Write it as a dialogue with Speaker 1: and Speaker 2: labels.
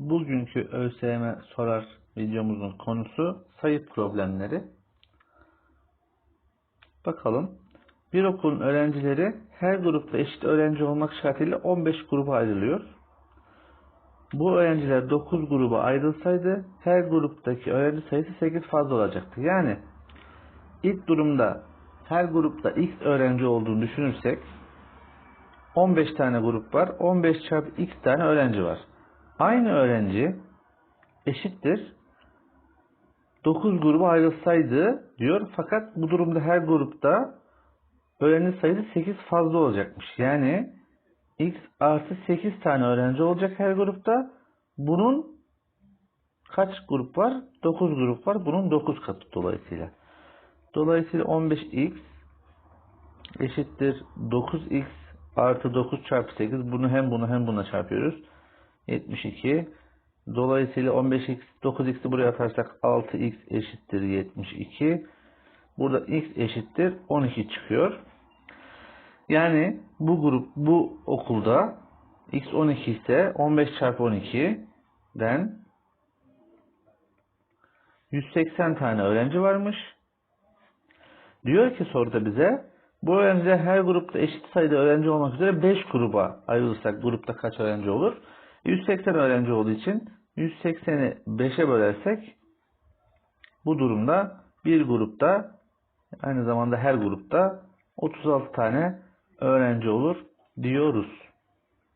Speaker 1: Bugünkü ÖSYM sorar videomuzun konusu sayı problemleri. Bakalım. Bir okulun öğrencileri her grupta eşit öğrenci olmak şartıyla 15 gruba ayrılıyor. Bu öğrenciler 9 gruba ayrılsaydı her gruptaki öğrenci sayısı 8 fazla olacaktı. Yani ilk durumda her grupta x öğrenci olduğunu düşünürsek 15 tane grup var. 15 çarpı x tane öğrenci var. Aynı öğrenci eşittir 9 gruba ayrılsaydı diyor. Fakat bu durumda her grupta öğrenci sayısı 8 fazla olacakmış. Yani x artı 8 tane öğrenci olacak her grupta. Bunun kaç grup var? 9 grup var. Bunun 9 katı dolayısıyla. Dolayısıyla 15x eşittir 9x artı 9 çarpı 8. Bunu hem bunu hem buna çarpıyoruz. 72. Dolayısıyla 15x 9x'i buraya atarsak 6x eşittir 72. Burada x eşittir 12 çıkıyor. Yani bu grup bu okulda x 12 ise 15 çarpı 12'den 180 tane öğrenci varmış. Diyor ki soruda bize bu öğrenciler her grupta eşit sayıda öğrenci olmak üzere 5 gruba ayrılırsak grupta kaç öğrenci olur? 180 öğrenci olduğu için 180'i 5'e bölersek bu durumda bir grupta aynı zamanda her grupta 36 tane öğrenci olur diyoruz.